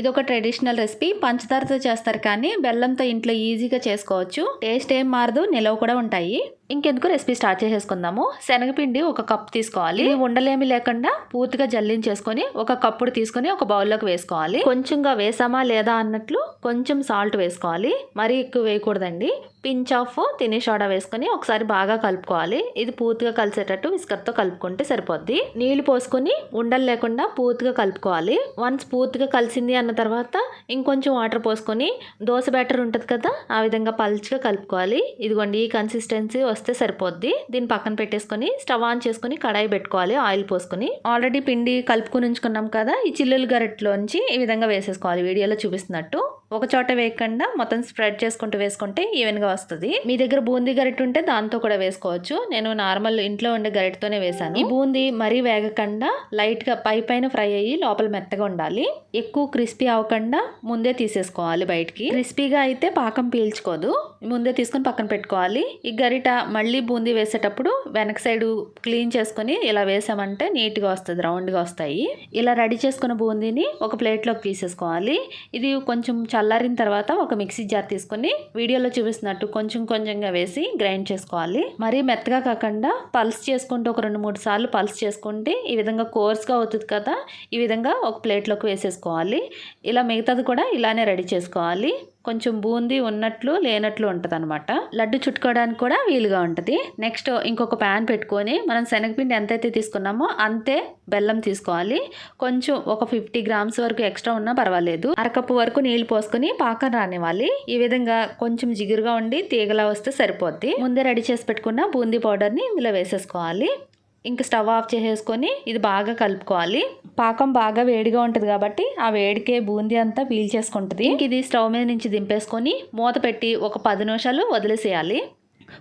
ఇది ఒక traditional recipe. పంచదారతో చేస్తారు కానీ బెల్లంతో ఇంట్లో ఈజీగా చేసుకోవచ్చు. టేస్ట్ ఏం మారదు నిలవ కూడా ఉంటాయి. ఇంకెందుకు రెసిపీ స్టార్ట్ చేసేసుకుందాము. శనగపిండి ఒక కప్ తీసుకోవాలి. ఉండలేమి లేకుండా పూర్తిగా జల్లించేసుకొని ఒక కప్పుడు తీసుకొని ఒక బౌల్లోకి వేసుకోవాలి. కొంచెంగా వేసామా లేదా అన్నట్లు కొంచెం సాల్ట్ వేసుకోవాలి. మరీ ఎక్కువ వేయకూడదండి. పించ్ ఆఫ్ తినే సోడా వేసుకొని ఒకసారి బాగా కలుపుకోవాలి. ఇది పూర్తిగా కలిసేటట్టు విస్కర్తో కలుపుకుంటే సరిపోద్ది. నీళ్ళు పోసుకొని ఉండలు లేకుండా పూర్తిగా కలుపుకోవాలి. వన్స్ పూర్తిగా కలిసింది అన్న తర్వాత ఇంకొంచెం వాటర్ పోసుకొని దోశ బ్యాటర్ ఉంటుంది కదా ఆ విధంగా పల్చగా కలుపుకోవాలి. ఇదిగోండి ఈ కన్సిస్టెన్సీ వస్తుంది. వస్తే సరిపోద్ది. దీన్ని పక్కన పెట్టేసుకొని స్టవ్ ఆన్ చేసుకొని కడాయి పెట్టుకోవాలి ఆయిల్ పోసుకొని. ఆల్రెడీ పిండి కలుపుకుని ఉంచుకున్నాం కదా ఈ చిల్లులు గరెట్లోంచి ఈ విధంగా వేసేసుకోవాలి. వీడియోలో చూపిస్తున్నట్టు. ఒక చోట వేయకుండా మొత్తం స్ప్రెడ్ చేసుకుంటూ వేసుకుంటే ఈవెన్గా వస్తుంది. మీ దగ్గర బూందీ గరిటె ఉంటే దాంతో కూడా వేసుకోవచ్చు. నేను నార్మల్ ఇంట్లో ఉండే గరిటతోనే వేసాను ఈ బూందీ మరీ వేగకుండా లైట్గా పై పైన ఫ్రై అయ్యి లోపల మెత్తగా ఉండాలి. ఎక్కువ క్రిస్పీ అవ్వకుండా ముందే తీసేసుకోవాలి బయటికి. క్రిస్పీగా అయితే పాకం పీల్చుకోదు. ముందే తీసుకొని పక్కన పెట్టుకోవాలి. ఈ గరిట మళ్ళీ బూందీ వేసేటప్పుడు వెనక సైడ్ క్లీన్ చేసుకొని ఇలా వేసామంటే నీట్గా వస్తుంది రౌండ్గా వస్తాయి. ఇలా రెడీ చేసుకున్న బూందీని ఒక ప్లేట్లోకి తీసేసుకోవాలి. ఇది కొంచెం చాలా చల్లారిన తర్వాత ఒక మిక్సీ జార్ తీసుకొని వీడియోలో చూపిస్తున్నట్టు కొంచెం కొంచెంగా వేసి గ్రైండ్ చేసుకోవాలి. మరీ మెత్తగా కాకుండా పల్స్ చేసుకుంటూ ఒక రెండు మూడు సార్లు పల్స్ చేసుకుంటే ఈ విధంగా కోర్స్గా అవుతుంది కదా. ఈ విధంగా ఒక ప్లేట్లోకి వేసేసుకోవాలి. ఇలా మిగతాది కూడా ఇలానే రెడీ చేసుకోవాలి. కొంచెం బూందీ ఉన్నట్లు లేనట్లు ఉంటుంది అనమాట లడ్డు చుట్టుకోవడానికి కూడా వీలుగా ఉంటుంది. నెక్స్ట్ ఇంకొక ప్యాన్ పెట్టుకొని మనం శనగపిండి ఎంతైతే తీసుకున్నామో అంతే బెల్లం తీసుకోవాలి. కొంచెం ఒక ఫిఫ్టీ గ్రామ్స్ వరకు ఎక్స్ట్రా ఉన్నా పర్వాలేదు. అరకప్పు వరకు నీళ్ళు పోసుకొని పాకం రానివ్వాలి. ఈ విధంగా కొంచెం జిగురుగా ఉండి తీగలా వస్తే సరిపోద్ది. ముందే రెడీ చేసి పెట్టుకున్న బూందీ పౌడర్ని ఇందులో వేసేసుకోవాలి. ఇంక స్టవ్ ఆఫ్ చేసేసుకొని ఇది బాగా కలుపుకోవాలి. పాకం బాగా వేడిగా ఉంటుంది కాబట్టి ఆ వేడికే బూందీ అంతా పీల్చేసుకుంటుంది. ఇంక ఇది స్టవ్ మీద నుంచి దింపేసుకొని మూత పెట్టి ఒక పది నిమిషాలు వదిలేసేయాలి.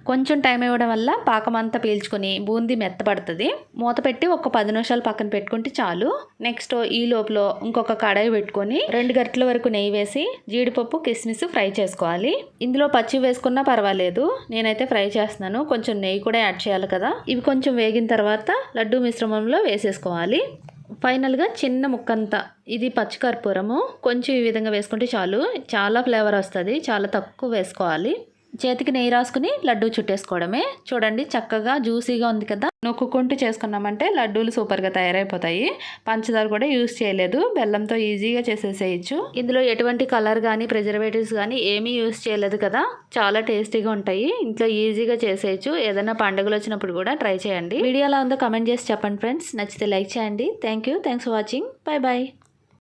కొంచెం టైం ఇవ్వడం వల్ల పాకం అంతా పీల్చుకొని బూందీ మెత్తపడుతుంది. మూత పెట్టి ఒక పది నిమిషాలు పక్కన పెట్టుకుంటే చాలు. నెక్స్ట్ ఈ లోపల ఇంకొక కడాయి పెట్టుకొని రెండు గంటల వరకు నెయ్యి వేసి జీడిపప్పు కిస్మిస్ ఫ్రై చేసుకోవాలి. ఇందులో పచ్చి వేసుకున్నా పర్వాలేదు. నేనైతే ఫ్రై చేస్తున్నాను. కొంచెం నెయ్యి కూడా యాడ్ చేయాలి కదా. ఇవి కొంచెం వేగిన తర్వాత లడ్డు మిశ్రమంలో వేసేసుకోవాలి. ఫైనల్గా చిన్న ముక్కంత ఇది పచ్చికర్పూరము కొంచెం ఈ విధంగా వేసుకుంటే చాలు. చాలా ఫ్లేవర్ వస్తుంది. చాలా తక్కువ వేసుకోవాలి. చేతికి నెయ్యి రాసుకుని లడ్డూ చుట్టేసుకోవడమే. చూడండి చక్కగా జ్యూసీగా ఉంది కదా. నొక్కుకుంటూ చేసుకున్నామంటే లడ్డూలు సూపర్గా తయారైపోతాయి. పంచదార కూడా యూస్ చేయలేదు. బెల్లంతో ఈజీగా చేసేసేయచ్చు. ఇందులో ఎటువంటి కలర్ కానీ ప్రిజర్వేటివ్స్ కానీ ఏమీ యూజ్ చేయలేదు కదా. చాలా టేస్టీగా ఉంటాయి. ఇంట్లో ఈజీగా చేసేయచ్చు. ఏదైనా పండుగలు వచ్చినప్పుడు కూడా ట్రై చేయండి. వీడియో ఎలా ఉందో కమెంట్ చేసి చెప్పండి ఫ్రెండ్స్. నచ్చితే లైక్ చేయండి. Thank you thanks for watching. Bye bye